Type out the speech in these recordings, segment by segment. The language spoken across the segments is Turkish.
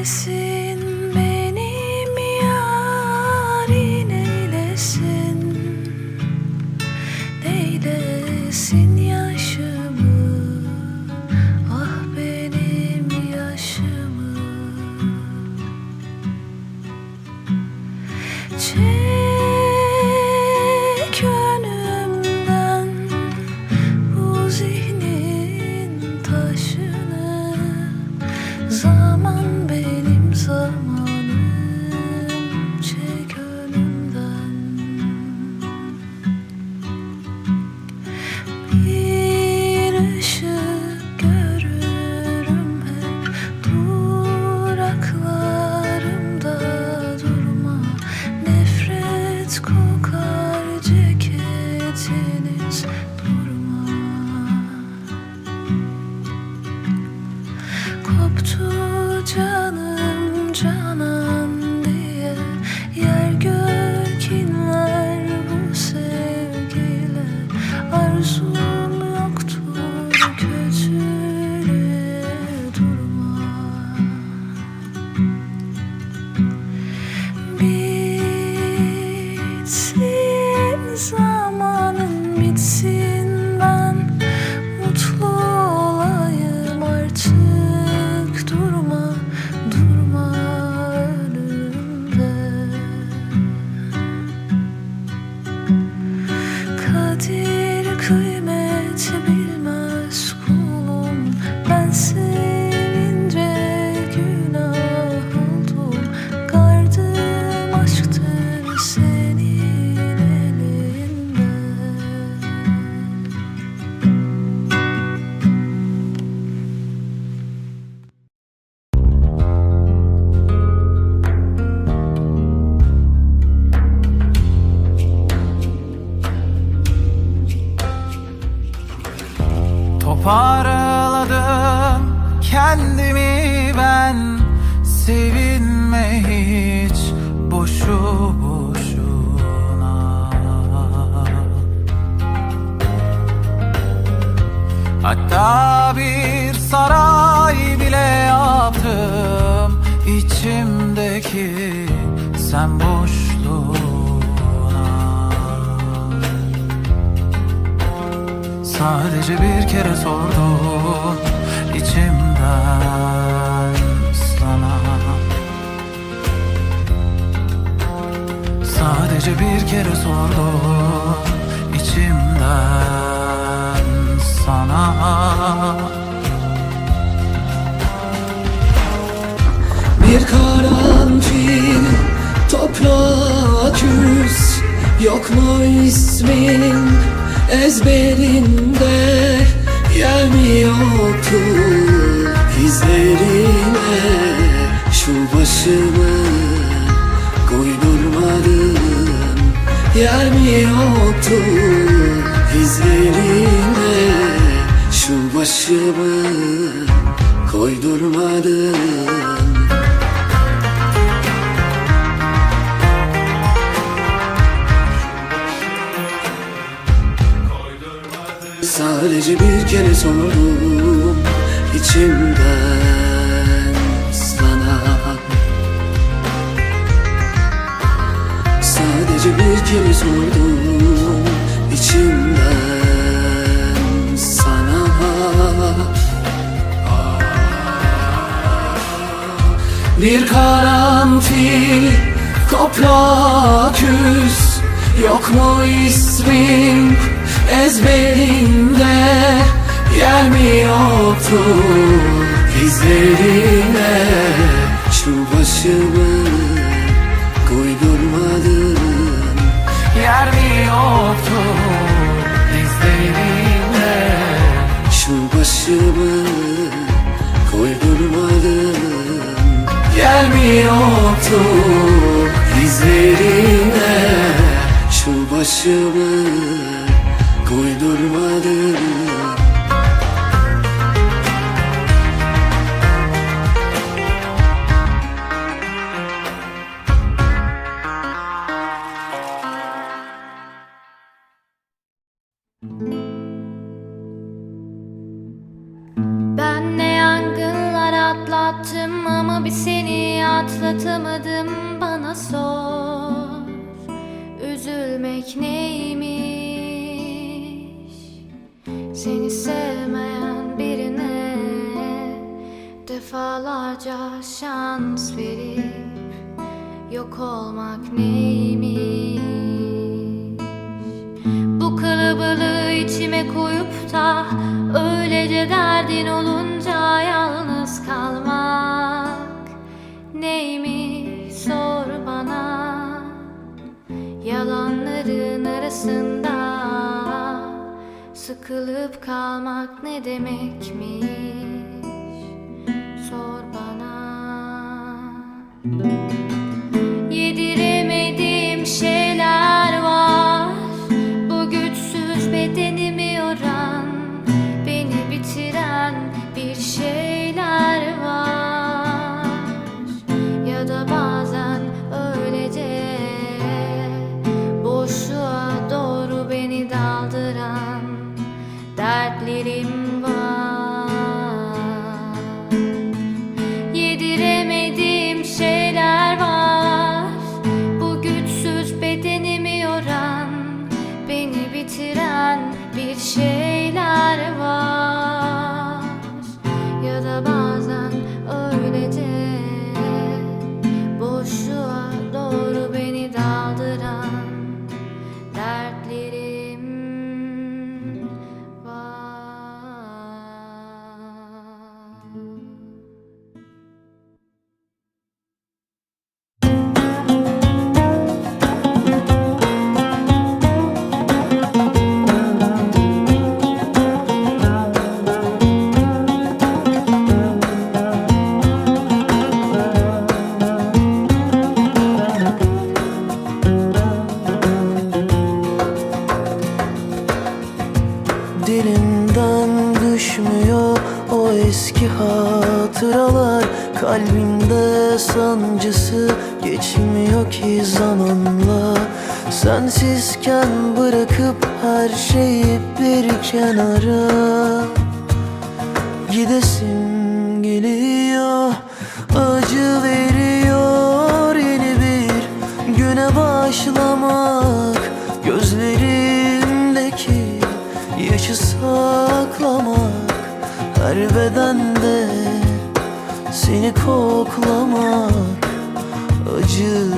this is Sevinme hiç boşu boşuna. Hatta bir saray bile yaptım içimdeki sen boşluğuna. Sadece bir kere sordum içimden Sadece bir kere sordum içimden sana. Bir karanfil toprağa küs Yok mu ismin? Ezberinde Yer mi yoktu izlerine Şu başımı Yer mi yoktu izlerine Şu başımı koydurmadın. Sadece bir kere sordum içimden Sadece bir kere sordum içimden sana. Bir karanfil toprağa küs Yok mu ismin ezberinde? Yer mi yoktu izlerine Şu başımı başımı mi yoktu izlerine. Şu başımı koydurmadın Defalarca şans verip Yok olmak neymiş? Bu kalabalığı içime koyup da Öylece derdin olunca yalnız kalmak Neymiş? Sor bana. Yalanların arasında Sıkılıp kalmak ne demekmiş sancısı geçmiyor ki zamanla. Sensizken bırakıp her şeyi bir kenara. Gidesim geliyor Acı veriyor yeni bir güne başlamak. Gözlerimdeki yaşı saklamak Her bedende seni koklamak Acı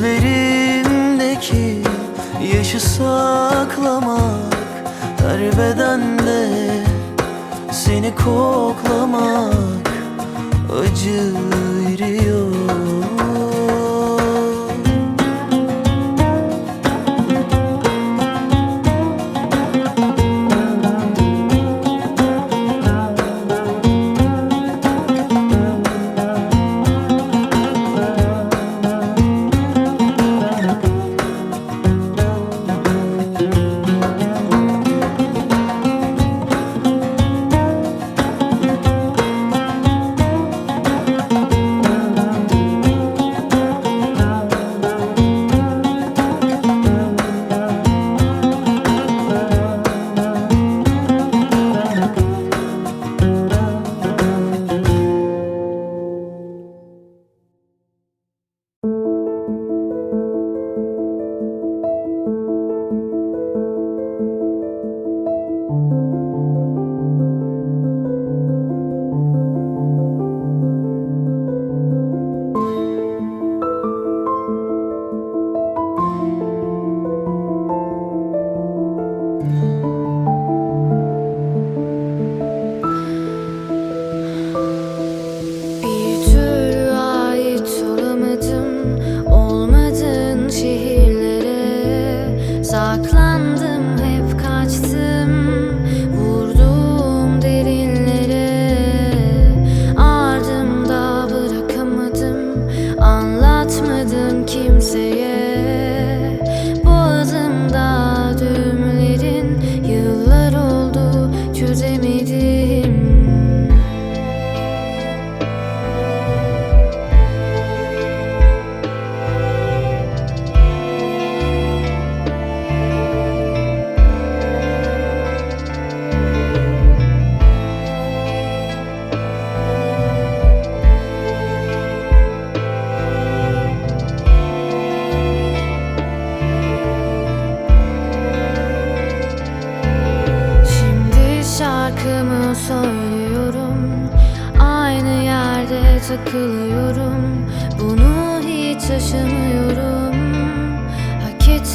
Gözlerimdeki yaşı saklamak Her bedende seni koklamak Acı veriyor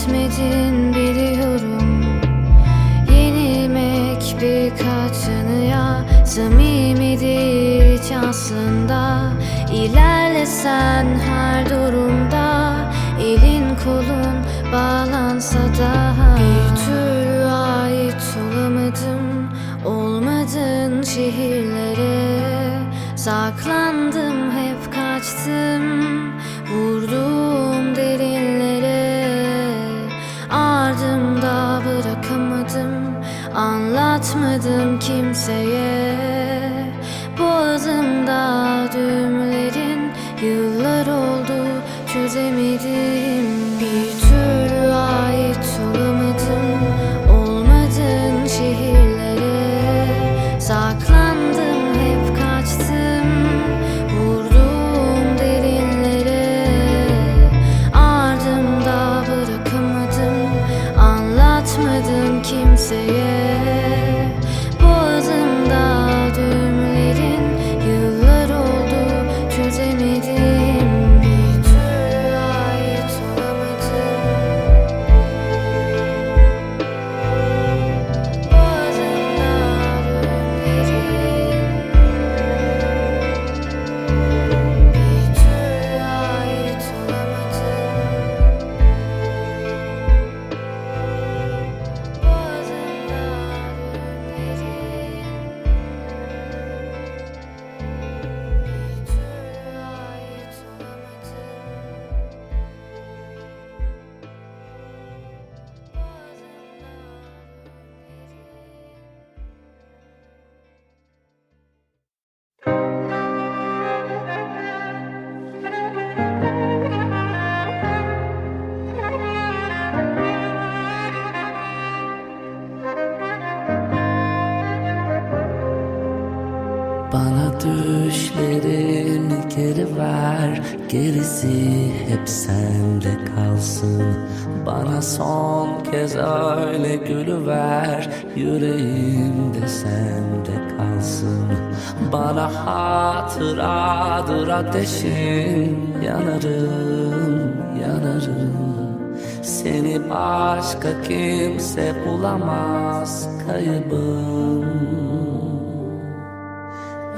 etmedin biliyorum. Yenilmek birkaç yanıya Samimi değil hiç aslında. İlerlesen her durumda Elin kolun bağlansa da Bir türlü ait olamadım Olmadın şehirlere. Saklandım Anlatmadım kimseye. Boğazımda düğümlerin Yıllar oldu. Çözemedim. Bir türlü ait olamadım. Olmadın şehirlere Saklandım hep kaçtım. Vurduğum derinlere Ardımda bırakamadım. Anlatmadım kimseye Bana düşlerini geri ver. Gerisi hep sende kalsın. Bana son kez öyle gülüver. Yüreğimde sende kalsın. Bana hatıradır ateşin Yanarım, yanarım. Seni başka kimse bulamaz. Kaybım